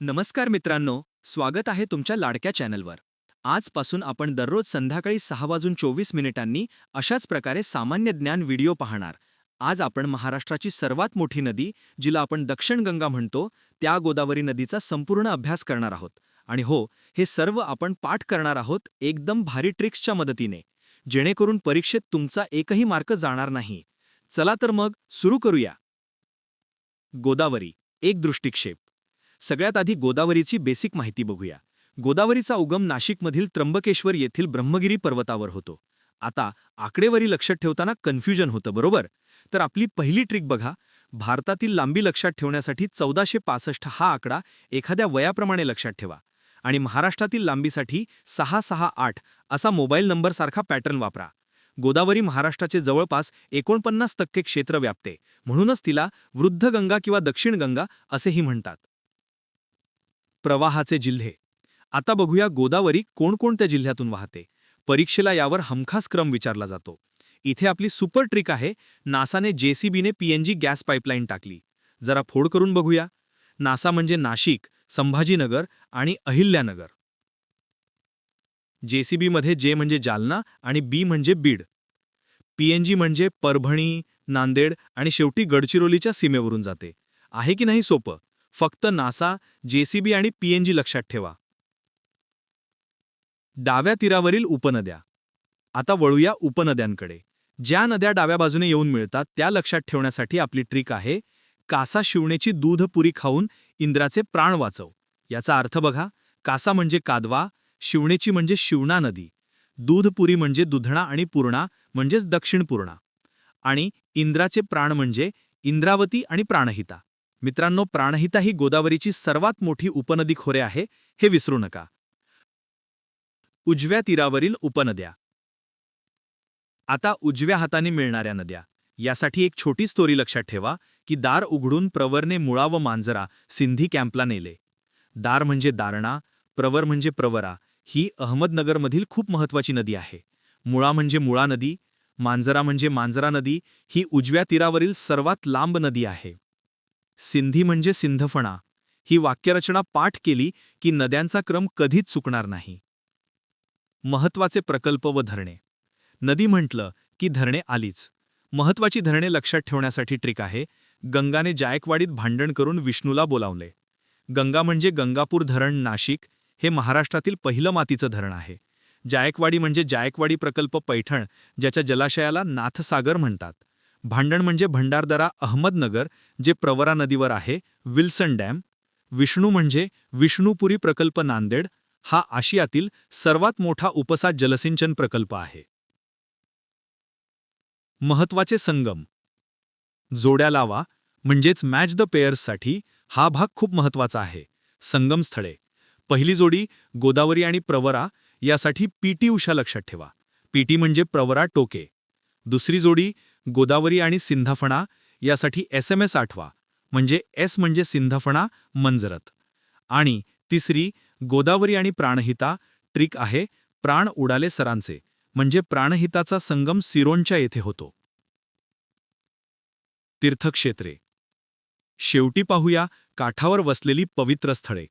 नमस्कार मित्रांनो स्वागत आहे तुमच्या लाडक्या चॅनलवर. आजपासून आपण दररोज संध्याकाळी सहा वाजून चोवीस मिनिटांनी अशाच प्रकारे सामान्य ज्ञान व्हिडिओ पाहणार. आज आपण महाराष्ट्राची सर्वात मोठी नदी जिला आपण दक्षिण गंगा म्हणतो त्या गोदावरी नदीचा संपूर्ण अभ्यास करणार आहोत. आणि हो हे सर्व आपण पाठ करणार आहोत एकदम भारी ट्रिक्सच्या मदतीने जेणेकरून परीक्षेत तुमचा एकही मार्क जाणार नाही. चला तर मग सुरू करूया. गोदावरी एक दृष्टिक्षेप. सगळ्यात आधी गोदावरीची बेसिक माहिती बघूया. गोदावरीचा उगम नाशिकमधील त्र्यंबकेश्वर येथील ब्रह्मगिरी पर्वतावर होतो. आता आकडेवारी लक्षात ठेवताना कन्फ्युजन होतं बरोबर? तर आपली पहिली ट्रिक बघा. भारतातील लांबी लक्षात ठेवण्यासाठी चौदाशे पासष्ट हा आकडा एखाद्या वयाप्रमाणे लक्षात ठेवा. आणि महाराष्ट्रातील लांबीसाठी सहा सहा आठ असा मोबाईल नंबरसारखा पॅटर्न वापरा. गोदावरी महाराष्ट्राचे जवळपास एकोणपन्नास टक्के क्षेत्र व्यापते. म्हणूनच तिला वृद्ध गंगा किंवा दक्षिण गंगा असेही म्हणतात. प्रवाहाचे जिल्हे. आता बघूया गोदावरी कोणकोणत्या जिल्ह्यातून वाहते. परीक्षेला यावर हमखास क्रम विचारला जातो. इथे आपली सुपर ट्रिक आहे नासाने जेसीबीने पीएनजी गॅस पाईपलाईन टाकली. जरा फोड करून बघूया. नासा म्हणजे नाशिक संभाजीनगर आणि अहिल्यानगर. जेसीबीमध्ये जे म्हणजे जालना आणि बी म्हणजे बीड. पीएनजी म्हणजे परभणी नांदेड आणि शेवटी गडचिरोलीच्या सीमेवरून जाते. आहे की नाही सोपं? फक्त नासा जेसीबी आणि पीएनजी लक्षात ठेवा. डाव्या तीरावरील उपनद्या. आता वळूया उपनद्यांकडे. ज्या नद्या डाव्या बाजूने येऊन मिळतात त्या लक्षात ठेवण्यासाठी आपली ट्रिक आहे कासा शिवणेची दूधपुरी खाऊन इंद्राचे प्राण वाचव. याचा अर्थ बघा कासा म्हणजे कादवा शिवणेची म्हणजे शिवणा नदी. दूधपुरी म्हणजे दुधणा आणि पूर्णा म्हणजेच दक्षिण पूर्णा. आणि इंद्राचे प्राण म्हणजे इंद्रावती आणि प्राणहिता. मित्रांनो प्राणहिता ही गोदावरीची सर्वात मोठी उपनदी खोरे आहे हे विसरू नका. उजव्या तीरावरील उपनद्या. आता उजव्या हाताने मिळणाऱ्या नद्या. यासाठी एक छोटी स्टोरी लक्षात ठेवा की दार उघडून प्रवरने मुळा व मांजरा सिंधी कॅम्पला नेले. दार म्हणजे दारणा प्रवर म्हणजे प्रवरा ही अहमदनगरमधील खूप महत्वाची नदी आहे. मुळा म्हणजे मुळा नदी मांजरा म्हणजे मांजरा नदी ही उजव्या तीरावरील सर्वात लांब नदी आहे. सिंधी म्हणजे सिंधफणा. ही वाक्यरचना पाठ केली की नद्यांचा क्रम कधीच चुकणार नाही. महत्त्वाचे प्रकल्प व धरणे. नदी म्हटलं की धरणे आलीच. महत्वाची धरणे लक्षात ठेवण्यासाठी ट्रिक आहे. गंगाने जायकवाडीत भांडण करून विष्णूला बोलावले. गंगा म्हणजे गंगापूर धरण नाशिक हे महाराष्ट्रातील पहिलं मातीचं धरण आहे. जायकवाडी म्हणजे जायकवाडी प्रकल्प पैठण ज्याच्या जलाशयाला नाथसागर म्हणतात. भांडण म्हणजे भंडारदरा अहमदनगर जे प्रवरा नदीवर आहे विल्सन डॅम. विष्णू म्हणजे विष्णुपुरी प्रकल्प नांदेड हा आशियातील सर्वात मोठा उपसा जलसिंचन प्रकल्प आहे. महत्त्वाचे संगम. जोड्या लावा म्हणजेच मॅच द पेयर्ससाठी हा भाग खूप महत्त्वाचा आहे. संगमस्थळे पहिली जोडी गोदावरी आणि प्रवरा यासाठी पीटी उषा लक्षात ठेवा. पीटी म्हणजे प्रवरा टोके. दुसरी जोडी गोदावरी आणि सिंधफणा यासाठी एस एम एस आठवा. म्हणजे एस म्हणजे सिंधाफणा मंजरत. आणि तिसरी गोदावरी आणि प्राणहिता ट्रिक आहे प्राण उडाले सरांचे. म्हणजे प्राणहिताचा संगम सिरोंच्या येथे होतो. तीर्थक्षेत्रे. शेवटी पाहूया काठावर वसलेली पवित्र स्थळे.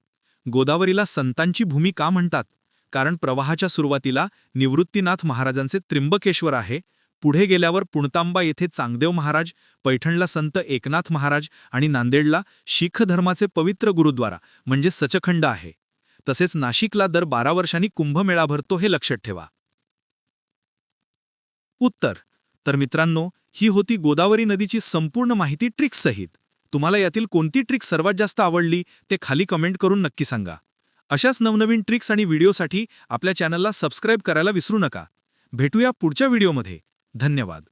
गोदावरीला संतांची भूमी का म्हणतात? कारण प्रवाहाच्या सुरुवातीला निवृत्तीनाथ महाराजांचे त्रिंबकेश्वर आहे पुढे गेल्यावर पुणतांबा येथे चांगदेव महाराज पैठणला संत एकनाथ महाराज आणि नांदेडला शीख धर्माचे पवित्र गुरुद्वारा म्हणजे सचखंड आहे. तसेच नाशिकला दर बारा वर्षांनी कुंभमेळा भरतो हे लक्षात ठेवा. उत्तर. तर मित्रांनो ही होती गोदावरी नदीची संपूर्ण माहिती ट्रिक्ससहित तुम्हाला यातील कोणती ट्रिक सर्वात जास्त आवडली ते खाली कमेंट करून नक्की सांगा. अशाच नवनवीन ट्रिक्स आणि व्हिडिओसाठी आपल्या चॅनलला सबस्क्राईब करायला विसरू नका. भेटूया पुढच्या व्हिडिओमध्ये धन्यवाद.